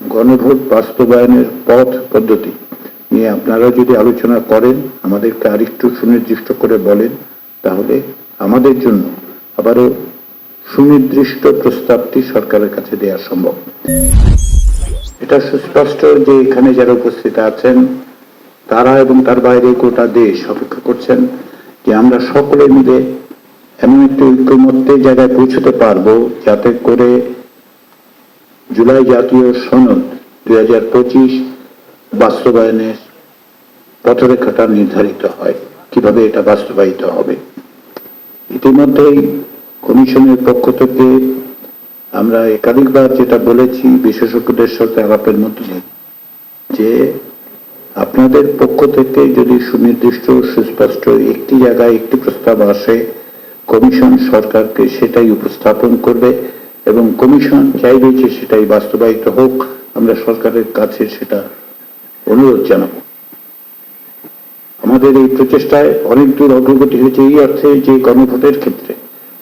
গণভোট বাস্তবায়নের পথ পদ্ধতি নিয়ে আপনারা যদি আলোচনা করেন, আমাদেরকে আরেকটু সুনির্দিষ্ট করে বলেন, তাহলে আমাদের জন্য আবারও সুনির্দিষ্ট প্রস্তাবটি সরকারের কাছে দেওয়া সম্ভব। এটা সুস্পষ্ট যে এখানে যারা উপস্থিত আছেন, তারা এবং তার বাইরে গোটা দেশ অপেক্ষা করছেন যে আমরা সকলে মিলে এমন একটি ঐক্যমত্যের জায়গায় পৌঁছতে পারব যাতে করে জুলাই জাতীয় সনদ দুই হাজার পঁচিশ বাস্তবায়নের পথরেখাটা নির্ধারিত হয়। কীভাবে এটা বাস্তবায়িত হবে? ইতিমধ্যেই কমিশনের পক্ষ থেকে আমরা একাধিকবার যেটা বলেছি, বিশেষজ্ঞদের সাথে আলাপের মধ্যে, যে আপনাদের পক্ষ থেকে যদি সুনির্দিষ্ট, সুস্পষ্ট একটি জায়গায় একটি প্রস্তাব আসে, কমিশন সরকারকে সেটাই উপস্থাপন করবে। এবং কমিশন চাইবে যে সেটাই বাস্তবায়িত হোক, আমরা সরকারের কাছে সেটা অনুরোধ জানাব। আমাদের এই প্রচেষ্টায় অনেক দূর অগ্রগতি হয়েছে এই অর্থে যে গণভোটের ক্ষেত্রে।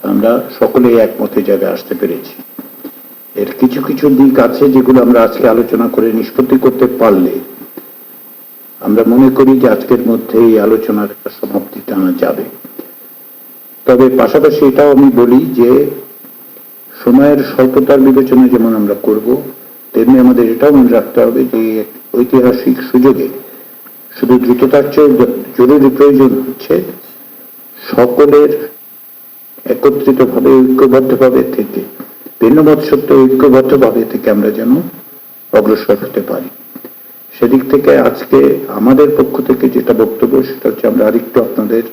আমরা সকলেই একমতে জায়গায় আসতে পেরেছি। এর কিছু কিছু দিক আছে যেগুলো আমরা আজকে আলোচনা করে নিষ্পত্তি করতে পারলে আমরা মনে করি যে আজকের মধ্যে এই আলোচনার একটা সমাপ্তি টানা যাবে। তবে পাশাপাশি এটাও আমি বলি যে সময়ের স্বল্পতার বিবেচনা যেমন আমরা করব, তেমনি আমাদের এটাও মনে রাখতে হবে যে ঐতিহাসিক সুযোগে শুধু দ্রুততার চেয়ে জরুরি প্রয়োজন হচ্ছে সকলের একত্রিতভাবে, ঐক্যবদ্ধভাবে থেকে, ভিন্নমত সত্ত্বেও ঐক্যবদ্ধভাবে থেকে আমরা যেন অগ্রসর হতে পারি। সেদিক থেকে আজকে আমাদের পক্ষ থেকে যেটা বক্তব্য, সেটা হচ্ছে আমরা আরেকটু আপনাদের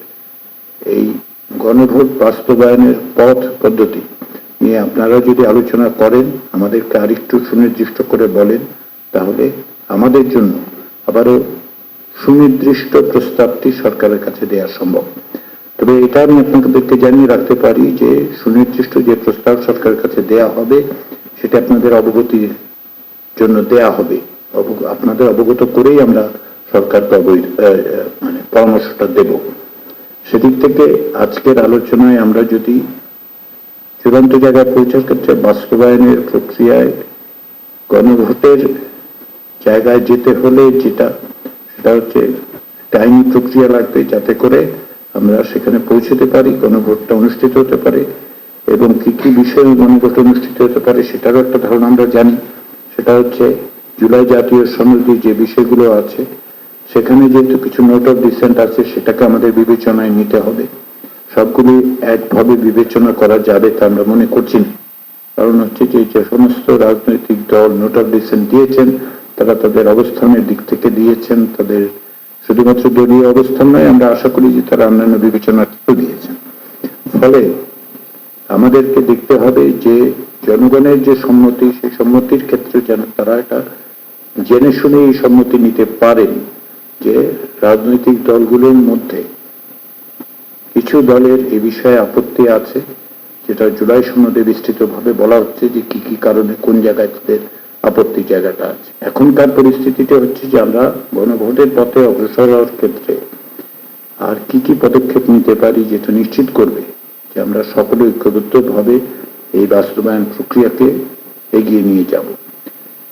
এই গণভোট বাস্তবায়নের পথ পদ্ধতি নিয়ে আপনারা যদি আলোচনা করেন, আমাদেরকে আরেকটু সুনির্দিষ্ট করে বলেন, তাহলে আমাদের জন্য আবারও সুনির্দিষ্ট প্রস্তাবটি সরকারের কাছে দেওয়া সম্ভব। তবে এটা আমি আপনাদেরকে জানিয়ে রাখতে পারি যে, সুনির্দিষ্ট যে প্রস্তাব সরকারের কাছে দেয়া হবে, সেটা আপনাদের অবগতির জন্য দেয়া হবে। আপনাদের অবগত করেই আমরা সরকারকে মানে পরামর্শটা দেব। সেদিক থেকে আজকের আলোচনায় আমরা যদি চূড়ান্ত জায়গায় পৌঁছার ক্ষেত্রে বাস্তবায়নের প্রক্রিয়ায় গণভোটের জায়গায় যেতে হলে যেটা, সেটা হচ্ছে টাইম প্রক্রিয়া লাগবে যাতে করে আমরা সেখানে পৌঁছতে পারি, গণভোটটা অনুষ্ঠিত হতে পারে এবং কি কি বিষয়ে গণভোট অনুষ্ঠিত হতে পারে সেটারও একটা ধারণা আমরা জানি। সেটা হচ্ছে জুলাই জাতীয় সনদে যে বিষয়গুলো আছে, সেখানে যেহেতু কিছু নোট অফ ডিসেন্ট আছে, সেটাকে আমাদের বিবেচনায় নিতে হবে। সবগুলি একভাবে বিবেচনা করা যাবে তা আমরা মনে করছি না। কারণ হচ্ছে যে যে সমস্ত রাজনৈতিক দল নোট অফ দিয়েছেন, তারা তাদের অবস্থানের দিক থেকে দিয়েছেন, তাদের শুধুমাত্র দলীয় অবস্থান নয়, আমরা আশা করি যে তারা অন্যান্য বিবেচনা দিয়েছেন। ফলে আমাদেরকে দেখতে হবে যে জনগণের যে সম্মতি, সেই সম্মতির ক্ষেত্রে যেন তারা এটা জেনে শুনে এই সম্মতি নিতে পারেন যে রাজনৈতিক দলগুলোর মধ্যে কিছু দলের এ বিষয়ে আপত্তি আছে, যেটা জুলাই সনদে বিস্তৃতভাবে বলা হচ্ছে যে কি কি কারণে কোন জায়গায় তাদের আপত্তি জায়গাটা আছে। এখনকার পরিস্থিতিটা হচ্ছে যে আমরা গণভোটের পথে অগ্রসর হওয়ার ক্ষেত্রে আর কি কি পদক্ষেপ নিতে পারি যেটা নিশ্চিত করবে যে আমরা সকলে ঐক্যবদ্ধভাবে এই বাস্তবায়ন প্রক্রিয়াকে এগিয়ে নিয়ে যাব।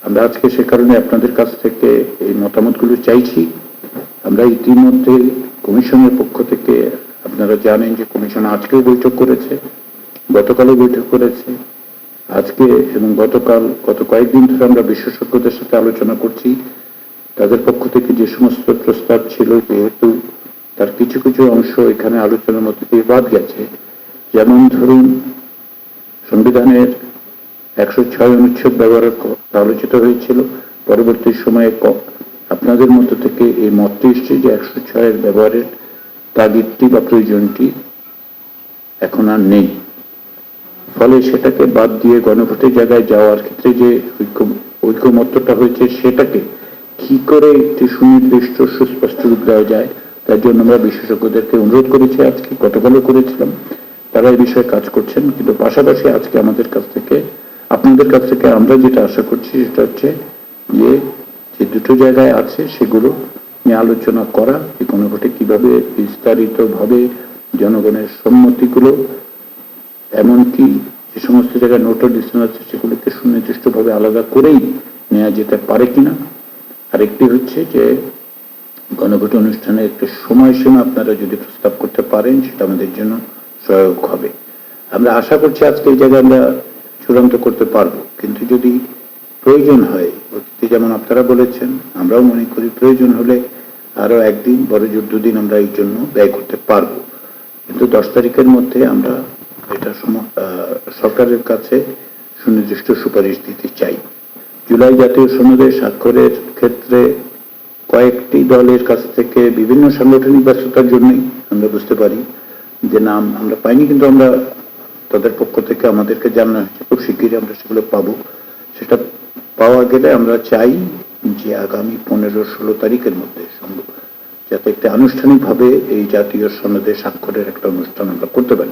আমরা আজকে সে কারণে আপনাদের কাছ থেকে এই মতামতগুলো চাইছি। আমরা ইতিমধ্যে কমিশনের পক্ষ থেকে আপনারা জানেন যে কমিশন আজকেও বৈঠক করেছে, গতকালও বৈঠক করেছে। আজকে এবং গতকাল, গত কয়েকদিন ধরে আমরা বিশেষজ্ঞদের সাথে আলোচনা করছি। তাদের পক্ষ থেকে যে সমস্ত প্রস্তাব ছিল, যেহেতু তার কিছু কিছু অংশ এখানে আলোচনার মধ্যে দিয়ে বাদ গেছে। যেমন ধরুন, সংবিধানের একশো ছয় অনুচ্ছেদ ব্যবহার আলোচিত হয়েছিল। পরবর্তী সময়ে আপনাদের মধ্য থেকে এই মতটি এসছে যে একশো ছয়ের ব্যবহারের তাগিদটি বা প্রয়োজনটি এখন আর নেই। ফলে সেটাকে বাদ দিয়ে গণভোটের জায়গায় যাওয়ার ক্ষেত্রে যে ঐক্য, ঐক্যমত্যটা হয়েছে, সেটাকে কি করে একটি সুনির্দিষ্ট, সুস্পষ্ট রূপ দেওয়া যায়, তার জন্য আমরা বিশেষজ্ঞদেরকে অনুরোধ করেছি, আজকে গতকালও করেছিলাম। তারা এই বিষয়ে কাজ করছেন, কিন্তু পাশাপাশি আজকে আমাদের কাছ থেকে, আপনাদের কাছ থেকে আমরা যেটা আশা করছি, সেটা হচ্ছে যে যে দুটো জায়গায় আছে, সেগুলো নিয়ে আলোচনা করা, যে গণভোটে কীভাবে বিস্তারিতভাবে জনগণের সম্মতিগুলো, এমনকি যে সমস্ত জায়গায় নোট ডিসিশন আছে সেগুলোকে সুনির্দিষ্টভাবে আলাদা করেই নেওয়া যেতে পারে কিনা। আরেকটি হচ্ছে যে, গণভোট অনুষ্ঠানের একটা সময়সীমা আপনারা যদি প্রস্তাব করতে পারেন, সেটা আমাদের জন্য সহায়ক হবে। আমরা আশা করছি আজকে এই জায়গায় আমরা চূড়ান্ত করতে পারব। কিন্তু যদি প্রয়োজন হয়, অতীতে যেমন আপনারা বলেছেন, আমরাও মনে করি প্রয়োজন হলে আরও একদিন বড় জোর দুদিন আমরা এই জন্য ব্যয় করতে পারব। কিন্তু দশ তারিখের মধ্যে আমরা এটা সরকারের কাছে সুনির্দিষ্ট সুপারিশ দিতে চাই। জুলাই জাতীয় সনদে স্বাক্ষরের ক্ষেত্রে কয়েকটি দলের কাছ থেকে বিভিন্ন সাংগঠনিক ব্যস্ততার জন্যই আমরা বুঝতে পারি যে নাম আমরা পাইনি, কিন্তু আমরা তাদের পক্ষ থেকে আমাদেরকে জানানো হয়েছে। খুব শিগগিরই আমরা সেগুলো পাবো। সেটা পাওয়া গেলে আমরা চাই যে আগামী পনেরো ষোলো তারিখের মধ্যে সম্ভব, যাতে একটা আনুষ্ঠানিকভাবে এই জাতীয় সনদে স্বাক্ষরের একটা অনুষ্ঠান আমরা করতে পারি।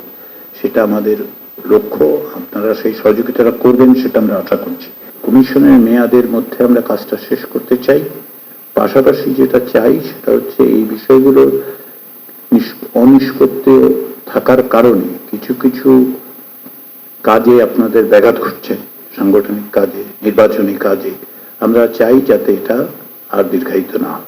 সেটা আমাদের লক্ষ্য, আপনারা সেই সহযোগিতাটা করবেন সেটা আমরা আশা করছি। কমিশনের মেয়াদের মধ্যে আমরা কাজটা শেষ করতে চাই। পাশাপাশি যেটা চাই সেটা হচ্ছে এই বিষয়গুলো নিষ- অনিষ্পত্তি থাকার কারণে কিছু কিছু কাজে আপনাদের ব্যাঘাত ঘটছে। সাংগঠনিক কাজে, নির্বাচনী কাজে। हमरा चाहिए चाहते था आर दीर्घायित ना